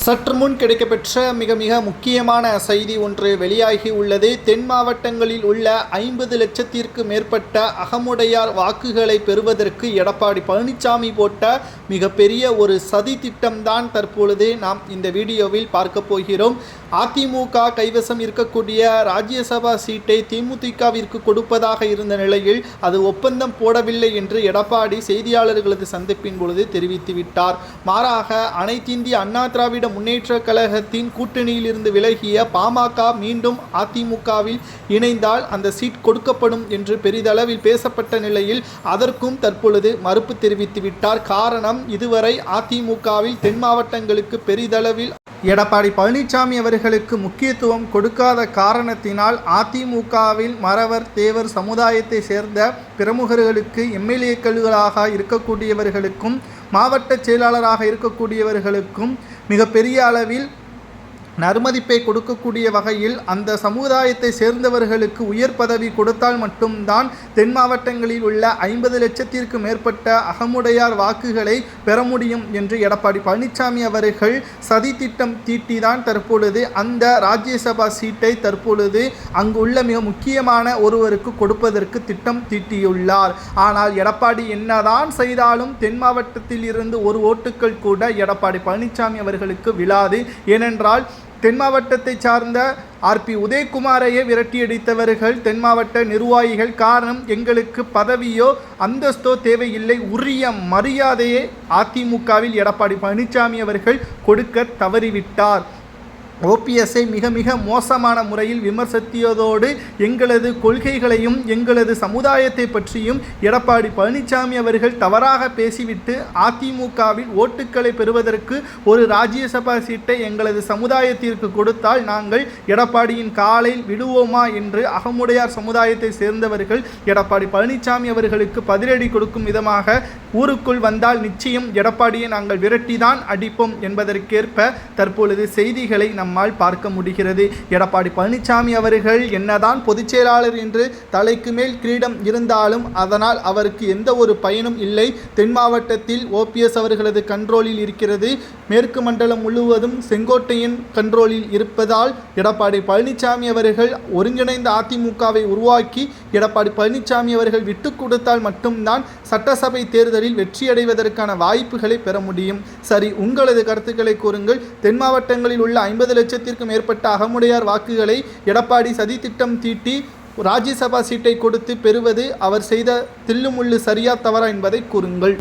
சற்று முன் கிடைக்கப்பெற்ற மிக மிக முக்கியமான செய்தி ஒன்று வெளியாகி உள்ளது. தென் மாவட்டங்களில் உள்ள ஐம்பது லட்சத்திற்கு மேற்பட்ட அகமுடையார் வாக்குகளை பெறுவதற்கு எடப்பாடி பழனிசாமி போட்ட மிகப்பெரிய ஒரு சதி திட்டம்தான் தற்பொழுது நாம் இந்த வீடியோவில் பார்க்க போகிறோம். அதிமுக கைவசம் இருக்கக்கூடிய ராஜ்யசபா சீட்டை திமுகவிற்கு கொடுப்பதாக இருந்த நிலையில் அது ஒப்பந்தம் போடவில்லை என்று எடப்பாடி செய்தியாளர்களது சந்திப்பின் பொழுது தெரிவித்துவிட்டார். மாறாக அனைத்திந்திய அண்ணா திராவிட முன்னேற்ற கழகத்தின் கூட்டணியில் இருந்து விலகிய பாமக மீண்டும் அதிமுகவில் இணைந்தால் அந்த சீட் கொடுக்கப்படும் என்று பெரிதளவில் பேசப்பட்ட நிலையில் அதற்கும் தற்பொழுது மறுப்பு தெரிவித்துவிட்டார். காரணம் இதுவரை அதிமுகவில் தென் மாவட்டங்களுக்கு பெரிதளவில் எடப்பாடி பழனிசாமி அவர்களுக்கு முக்கியத்துவம் கொடுக்காத காரணத்தினால் அதிமுகவில் மறவர் தேவர் சமுதாயத்தை சேர்ந்த பிரமுகர்களுக்கு எம்எல்ஏக்களாக இருக்கக்கூடியவர்களுக்கும் மாவட்ட செயலாளராக இருக்கக்கூடியவர்களுக்கும் மிகப்பெரிய அளவில் நறுமதிப்பை கொடுக்கக்கூடிய வகையில் அந்த சமுதாயத்தை சேர்ந்தவர்களுக்கு உயர் பதவி கொடுத்தால் மட்டும்தான் தென் மாவட்டங்களில் உள்ள ஐம்பது லட்சத்திற்கு மேற்பட்ட அகமுடையார் வாக்குகளை பெற முடியும் என்று எடப்பாடி பழனிசாமி அவர்கள் சதி திட்டம் தீட்டிதான் தற்பொழுது அந்த ராஜ்யசபா சீட்டை தற்பொழுது அங்குள்ள மிக முக்கியமான ஒருவருக்கு கொடுப்பதற்கு திட்டம் தீட்டியுள்ளார். ஆனால் எடப்பாடி என்னதான் செய்தாலும் தென் மாவட்டத்தில் இருந்து ஒரு ஓட்டுக்கள் கூட எடப்பாடி பழனிசாமி அவர்களுக்கு விழாது. ஏனென்றால் தென் மாவட்டத்தை சார்ந்த ஆர்பி உதயகுமாரையே விரட்டியடித்தவர்கள் தென் மாவட்ட நிர்வாகிகள் காரணம் எங்களுக்கு பதவியோ அந்தஸ்தோ தேவையில்லை. உரிய மரியாதையை அதிமுகவில் எடப்பாடி பழனிசாமி அவர்கள் கொடுக்க தவறிவிட்டார். ஓபிஎஸ்ஐ மிக மிக மோசமான முறையில் விமர்சித்ததோடு எங்களது கொள்கைகளையும் எங்களது சமுதாயத்தை பற்றியும் எடப்பாடி பழனிசாமி அவர்கள் தவறாக பேசிவிட்டு அதிமுகவில் ஓட்டுக்களை பெறுவதற்கு ஒரு ராஜ்யசபா சீட்டை எங்களது சமுதாயத்திற்கு கொடுத்தால் நாங்கள் எடப்பாடியின் காலில் விடுவோமா என்று அகமுடையார் சமுதாயத்தை சேர்ந்தவர்கள் எடப்பாடி பழனிசாமி அவர்களுக்கு பதிலடி கொடுக்கும் விதமாக ஊருக்குள் வந்தால் நிச்சயம் எடப்பாடியை நாங்கள் விரட்டிதான் அடிப்போம் என்பதற்கேற்ப தற்பொழுது செய்திகளை நம்மால் பார்க்க முடிகிறது. எடப்பாடி பழனிசாமி அவர்கள் என்னதான் பொதுச் செயலாளர் என்று தலைக்கு மேல் கிரீடம் இருந்தாலும் அதனால் அவருக்கு எந்த ஒரு பயனும் இல்லை. தென் மாவட்டத்தில் ஓபிஎஸ் அவர்களது கண்ட்ரோலில் இருக்கிறது. மேற்கு மண்டலம் முழுவதும் செங்கோட்டையின் கண்ட்ரோலில் இருப்பதால் எடப்பாடி பழனிசாமி அவர்கள் ஒருங்கிணைந்த அதிமுகவை உருவாக்கி எடப்பாடி பழனிசாமி அவர்கள் விட்டு கொடுத்தால் மட்டும்தான் சட்டசபை தேர்தலில் வெற்றியடைவதற்கான வாய்ப்புகளை பெற முடியும். சரி உங்களது கருத்துக்களை கூறுங்கள். தென் மாவட்டங்களில் உள்ள ஐம்பது லட்சத்திற்கும் மேற்பட்ட அகமுடையார் வாக்குகளை எடப்பாடி சதி திட்டம் தீட்டி ராஜ்யசபா சீட்டை கொடுத்து பெறுவது அவர் செய்த தில்லுமுள்ளு சரியா தவறா என்பதை கூறுங்கள்.